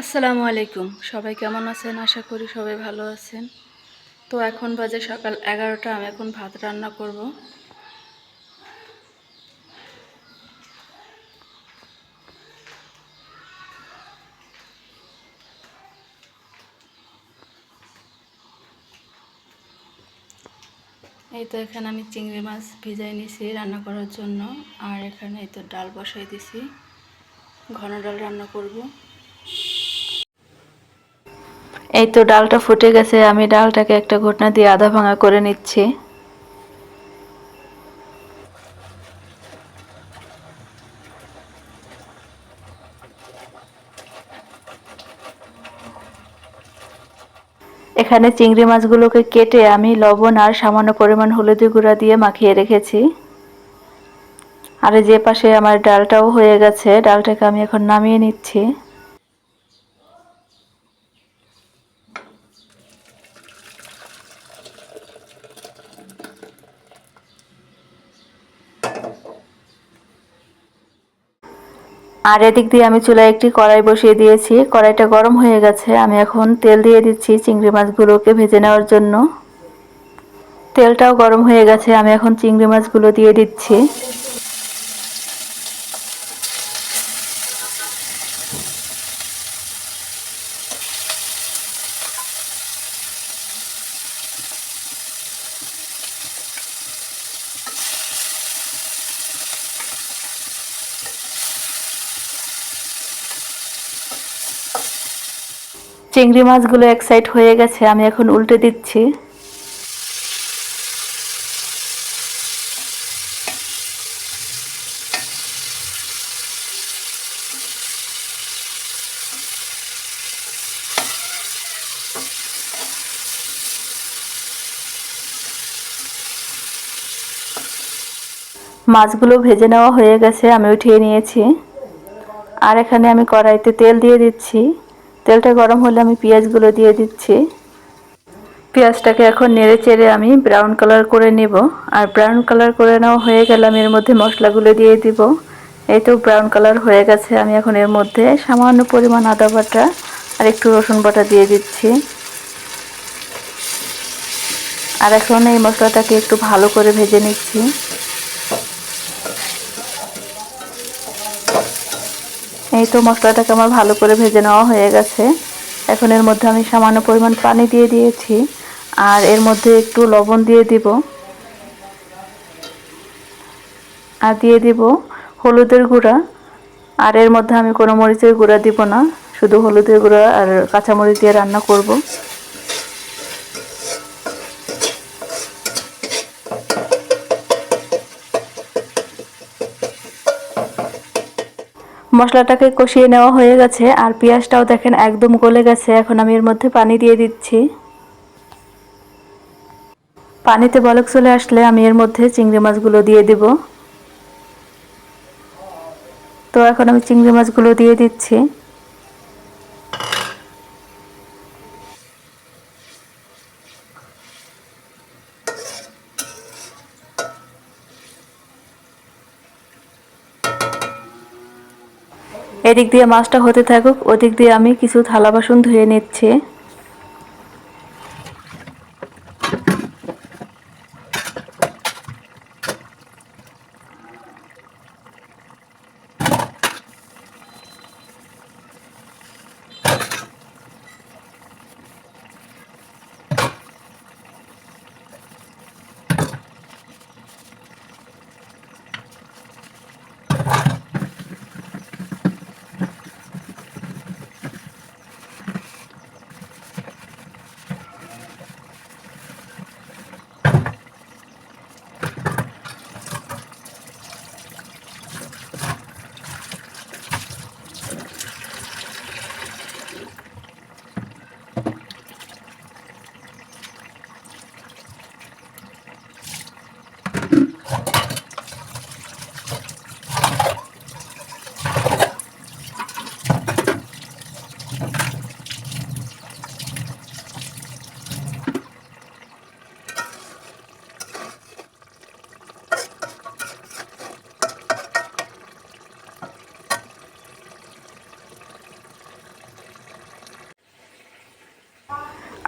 আসসালামু আলাইকুম। সবাই কেমন আছেন? আশা করি সবাই ভালো আছেন। তো এখন বাজে সকাল এগারোটা, আমি এখন ভাত রান্না করব। এই তো এখানে আমি চিংড়ি মাছ ভিজাই নিছি রান্না করার জন্য। আর এখানে এই তো ডাল বসাই দিছি। ঘন ডাল রান্না করব। এই তো ডালটা ফুটে গেছে, আমি ডালটাকে একটা ঘটনা দিয়ে আধা ভাঙা করে নিচ্ছি। এখানে চিংড়ি মাছগুলোকে কেটে আমি লবণ আর সামান্য পরিমাণ হলুদি গুঁড়া দিয়ে মাখিয়ে রেখেছি। আর যে পাশে আমার ডালটাও হয়ে গেছে, ডালটাকে আমি এখন নামিয়ে নিচ্ছি। আর এদিক দিয়ে আমি চুলায় একটি কড়াই বসিয়ে দিয়েছি। কড়াইটা গরম হয়ে গেছে। আমি এখন তেল দিয়ে দিচ্ছি চিংড়ি মাছগুলোকে ভেজে নেওয়ার জন্য। তেলটাও গরম হয়ে গেছে। আমি এখন চিংড়ি মাছগুলো দিয়ে দিচ্ছি। চিংড়ি মাছগুলো এক সাইড হয়ে গেছে, আমি এখন উল্টে দিচ্ছি। মাছগুলো ভেজে নেওয়া হয়ে গেছে, আমি উঠিয়ে নিয়েছি। আর এখানে আমি কড়াইতে তেল দিয়ে দিচ্ছি। তেলটা গরম হলে আমি পেঁয়াজগুলো দিয়ে দিচ্ছি। পেঁয়াজটাকে এখন নেড়ে চেড়ে আমি ব্রাউন কালার করে নেব। আর ব্রাউন কালার করে নেওয়া হয়ে গেলে আমি এর মধ্যে মশলাগুলো দিয়ে দিব। এই তো ব্রাউন কালার হয়ে গেছে। আমি এখন এর মধ্যে সামান্য পরিমাণ আদা বাটা আর একটু রসুন বাটা দিয়ে দিচ্ছি। আর এখন এই মশলাটাকে একটু ভালো করে ভেজে নিচ্ছি। এই তো মশলাটাকে আমার ভালো করে ভেজে নেওয়া হয়ে গেছে। এখন এর মধ্যে আমি সামান্য পরিমাণ পানি দিয়ে দিয়েছি। আর এর মধ্যে একটু লবণ দিয়ে দিব। আর দিয়ে দিব হলুদের গুঁড়া। আর এর মধ্যে আমি কোনো মরিচের গুঁড়া দিব না। শুধু হলুদের গুঁড়া আর কাঁচামরিচ দিয়ে রান্না করব। মশলাটাকে কষিয়ে নেওয়া হয়ে গেছে, আর পেঁয়াজটাও দেখেন একদম গলে গেছে। এখন আমি এর মধ্যে পানি দিয়ে দিচ্ছি। পানিতে বলক চলে আসলে আমি এর মধ্যে চিংড়ি মাছগুলো দিয়ে দেব। তো এখন আমি চিংড়ি মাছগুলো দিয়ে দিচ্ছি। এদিক দিয়ে মাছটা হতে থাকুক ওদিক দিয়ে আমি কিছু থালা বাসন ধুয়ে নিচ্ছি।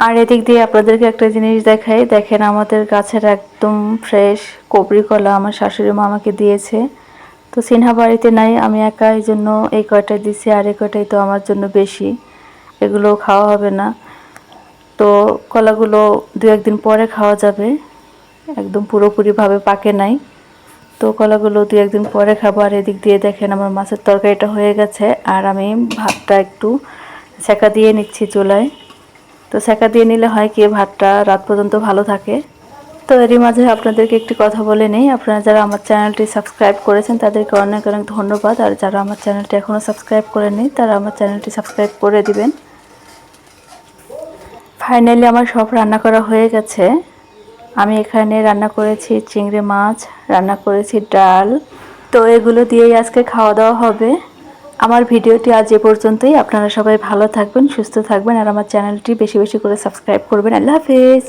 আর এদিক দিয়ে আপনাদেরকে একটা জিনিস দেখাই। দেখেন আমাদের গাছের একদম ফ্রেশ কবরি কলা আমার শাশুড়ি মা আমাকে দিয়েছে। তো সিনহা বাড়িতে নাই, আমি একা এই জন্য এই কয়টা দিছি আর এই কয়টাই তো আমার জন্য বেশি। এগুলো খাওয়া হবে না। তো কলাগুলো দু একদিন পরে খাওয়া যাবে। একদম পুরোপুরিভাবে পাকে নাই। তো কলাগুলো দু একদিন পরে খাব। আর এদিক দিয়ে দেখেন আমার মাছের তরকারিটা হয়ে গেছে। আর আমি ভাতটা একটু সেকা দিয়ে নিচ্ছি চুলায়। তো সেকা দিয়ে নিলে হয় কি, ভাতটা রাত পর্যন্ত ভালো থাকে। তো এরই মাঝে আপনাদেরকে একটি কথা বলে নেই, আপনারা যারা আমার চ্যানেলটি সাবস্ক্রাইব করেছেন, তাদেরকে অনেক অনেক ধন্যবাদ। আর যারা আমার চ্যানেলটি এখনও সাবস্ক্রাইব করেনি তারা আমার চ্যানেলটি সাবস্ক্রাইব করে দিবেন। ফাইনালি আমার সব রান্না করা হয়ে গেছে। আমি এখানে রান্না করেছি চিংড়ি মাছ, রান্না করেছি ডাল। তো এগুলো দিয়েই আজকে খাওয়া দাওয়া হবে। আমার ভিডিওটি আজ এ পর্যন্তই। আপনারা সবাই ভালো থাকবেন, সুস্থ থাকবেন, আর আমার চ্যানেলটি বেশি বেশি করে সাবস্ক্রাইব করবেন। আল্লাহ হাফেজ।